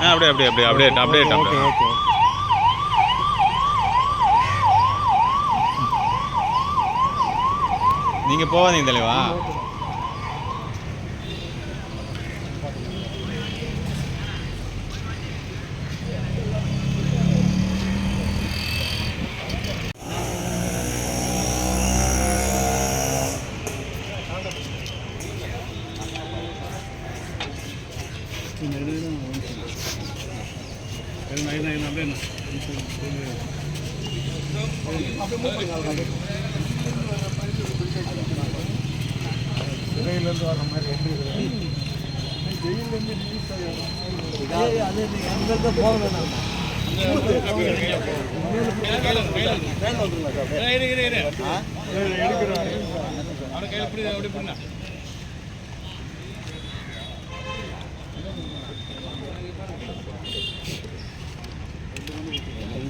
அப்படியே அப்படியே அப்படியே அப்படியே அப்படியே ஓகே ஓகே நீங்கள் போகாதீங்க தலைவா சிறையிலேருந்து வர மாதிரி எப்படி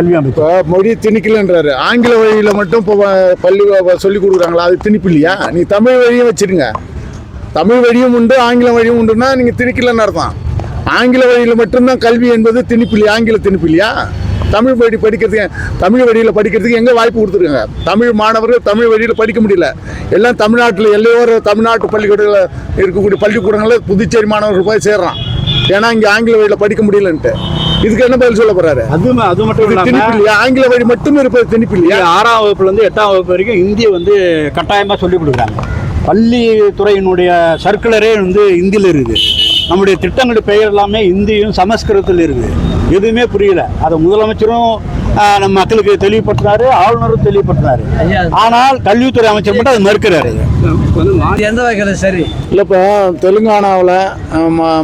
இப்போ மொழி திணிக்கலன்றாரு. ஆங்கில வழியில் மட்டும் இப்போ பள்ளி சொல்லி கொடுக்குறாங்களா? அது திணிப்பு இல்லையா? நீ தமிழ் வழியும் வச்சிருங்க. தமிழ் வழியும் உண்டு ஆங்கிலம் வழியும் உண்டுன்னா நீங்கள் திணிக்கலன்னு அர்த்தம். ஆங்கில வழியில் மட்டும்தான் கல்வி என்பது திணிப்பு இல்லையா? ஆங்கில திணிப்பு இல்லையா? தமிழ் வழி படிக்கிறதுக்கு தமிழ் வழியில் படிக்கிறதுக்கு எங்கே வாய்ப்பு கொடுத்துருக்காங்க? தமிழ் மாணவர்கள் தமிழ் வழியில் படிக்க முடியல. எல்லாம் தமிழ்நாட்டில் எல்லையோர தமிழ்நாட்டு பள்ளிக்கூடங்களில் இருக்கக்கூடிய பள்ளிக்கூடங்களில் புதுச்சேரி மாணவர்கள் போய் சேர்றான். ஏன்னா இங்கே ஆங்கில வழியில் படிக்க முடியலன்ட்டு. இதுக்கு என்ன பதில் சொல்ல போறாரு? அது அது மட்டும் இல்லையா? ஆங்கில வழி மட்டும் இருப்பது திணிப்பு இல்லையா? ஆறாம் வகுப்புல இருந்து எட்டாம் வகுப்பு வரைக்கும் இந்தியை வந்து கட்டாயமா சொல்லி கொடுக்குறாங்க. பள்ளித்துறையினுடைய சர்க்குலரே வந்து இந்தியில் இருக்குது. நம்முடைய திட்டங்களுடைய பெயர் எல்லாமே இந்தியும் சமஸ்கிருதத்தில் இருக்குது. எதுவுமே புரியல. அதை முதலமைச்சரும் நம்ம மக்களுக்கு தெளிவுபடுத்தினாரு ஆளுநரும் தெளிவுபடுத்தினாரு ஆனால் கல்வித்துறை அமைச்சர் மட்டும் அதை மறுக்கிறாரு. எந்த வகையில் சரி? இல்லைப்பா தெலுங்கானாவில்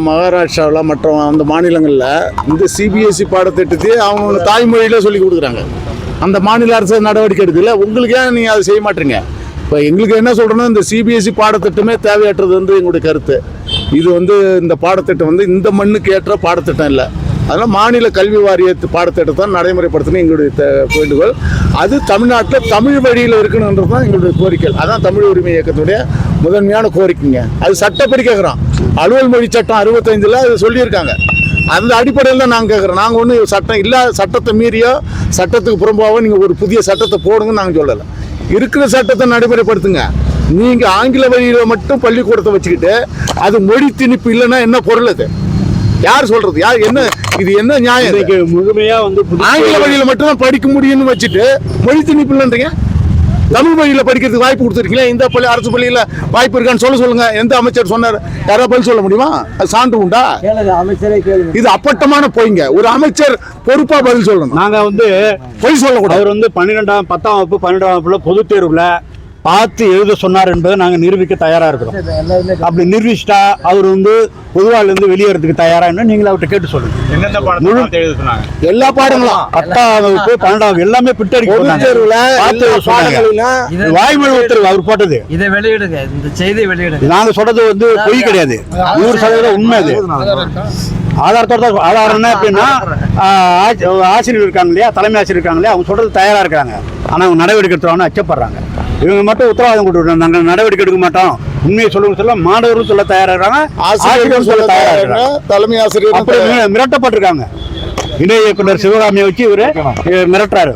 மகாராஷ்டிராவில் மற்ற அந்த மாநிலங்களில் இந்த சிபிஎஸ்சி பாடத்திட்டத்தையே அவங்க தாய்மொழியில் சொல்லி கொடுக்குறாங்க. அந்த மாநில அரசு நடவடிக்கை எடுக்கல உங்களுக்கு ஏன் நீங்கள் அதை செய்ய மாட்டீங்க? இப்போ எங்களுக்கு என்ன சொல்கிறோன்னா இந்த சிபிஎஸ்சி பாடத்திட்டமே தேவையற்றது வந்து எங்களுடைய கருத்து. இது வந்து இந்த பாடத்திட்டம் வந்து இந்த மண்ணுக்கு ஏற்ற பாடத்திட்டம் இல்லை. அதனால் மாநில கல்வி வாரியத்து பாடத்திட்டத்தை நடைமுறைப்படுத்தணும் எங்களுடைய வேண்டுகோள். அது தமிழ்நாட்டில் தமிழ் வழியில் இருக்கணுன்றது தான் எங்களுடைய கோரிக்கை அதான் தமிழ் உரிமை இயக்கத்துடைய முதன்மையான கோரிக்கைங்க. அது சட்டப்படி கேட்குறோம் அலுவல் மொழி சட்டம் அறுபத்தைந்தில் அது சொல்லியிருக்காங்க. அந்த அடிப்படையில் தான் நாங்கள் கேட்குறோம் நாங்கள் ஒன்றும் சட்டம் இல்லாத சட்டத்தை மீறியோ சட்டத்துக்கு புறம்பாவோ நீங்கள் ஒரு புதிய சட்டத்தை போடுங்கன்னு நாங்கள் சொல்லலை. இருக்கிற சட்டத்தை நடைமுறைப்படுத்துங்க. நீங்கள் ஆங்கில வழியில் மட்டும் பள்ளிக்கூடத்தை வச்சுக்கிட்டு அது மொழி திணிப்பு இல்லைன்னா என்ன பொருள் அது? யார் சொல்றது? யார் என்ன? இது என்ன நியாயம் முழுமையா வந்து ஆங்கில வழியில மட்டும்தான் படிக்க முடியும்னு வச்சுட்டு மொழி திணிப்பு இல்லைன்றீங்க தமிழ் வழியில படிக்கிறதுக்கு வாய்ப்பு கொடுத்துருக்கீங்களா? இந்த பள்ளி அரசு பள்ளியில வாய்ப்பு இருக்கான்னு சொல்ல சொல்லுங்க. எந்த அமைச்சர் சொன்னார்? யாராவது பதில் சொல்ல முடியுமா? அது சான்று உண்டா? கேளுங்க அமைச்சரே கேளுங்க. இது அப்பட்டமான பொய்ங்க. ஒரு அமைச்சர் பொறுப்பா பதில் சொல்லணும். நாங்க வந்து பொய் சொல்லக்கூடாது. அவர் வந்து பன்னிரெண்டாம் பத்தாம் வகுப்பு பன்னெண்டாம் வகுப்புல பொதுத் தேர்வுல பார்த்து எழுத சொன்னார் என்பதை நாங்க நிரூபிக்க தயாரா இருக்கிறோம். அப்படி நிரூபிச்சிட்டா அவர் வந்து பொதுவால இருந்து வெளியேறதுக்கு தயாரா நீங்களும் அவர்கிட்ட கேட்டு சொல்லுங்க. எல்லா பாடங்களும் பத்தாம் வகுப்பு பன்னெண்டாம் வகுப்பு எல்லாமே இதை- வாய்மொழி உத்தரவு அவர் போட்டது. இதை வெளியிடுங்க இந்த செய்தியை வெளியிடுங்க. நாங்க சொல்றது வந்து பொய் கிடையாது. நூறு சதவீதம் உண்மை அது. ஆதாரத்தோட ஆதாரம் என்ன அப்படின்னா ஆசிரியர் இருக்காங்க இல்லையா? தலைமை ஆசிரியர் இருக்காங்க இல்லையா? அவங்க சொல்றது தயாரா இருக்கிறாங்க. ஆனா அவங்க நடவடிக்கை எடுத்துவாங்க அச்சப்படுறாங்க. இவங்க மட்டும் உத்தரவாதம் கொடுத்துருக்காங்க நாங்கள் நடவடிக்கை எடுக்க மாட்டோம். உண்மையை சொல்லுங்க சொல்ல மாணவர்களும் சொல்ல தயாரா இருக்காங்க ஆசிரியர்கள் சொல்ல தயாரா தயாரா இருக்காங்க தலைமை ஆசிரியர் அப்படி மிரட்டப்பட்டிருக்காங்க. இணை இயக்குனர் சிவகாமியை வச்சு இவர் மிரட்டுறாரு.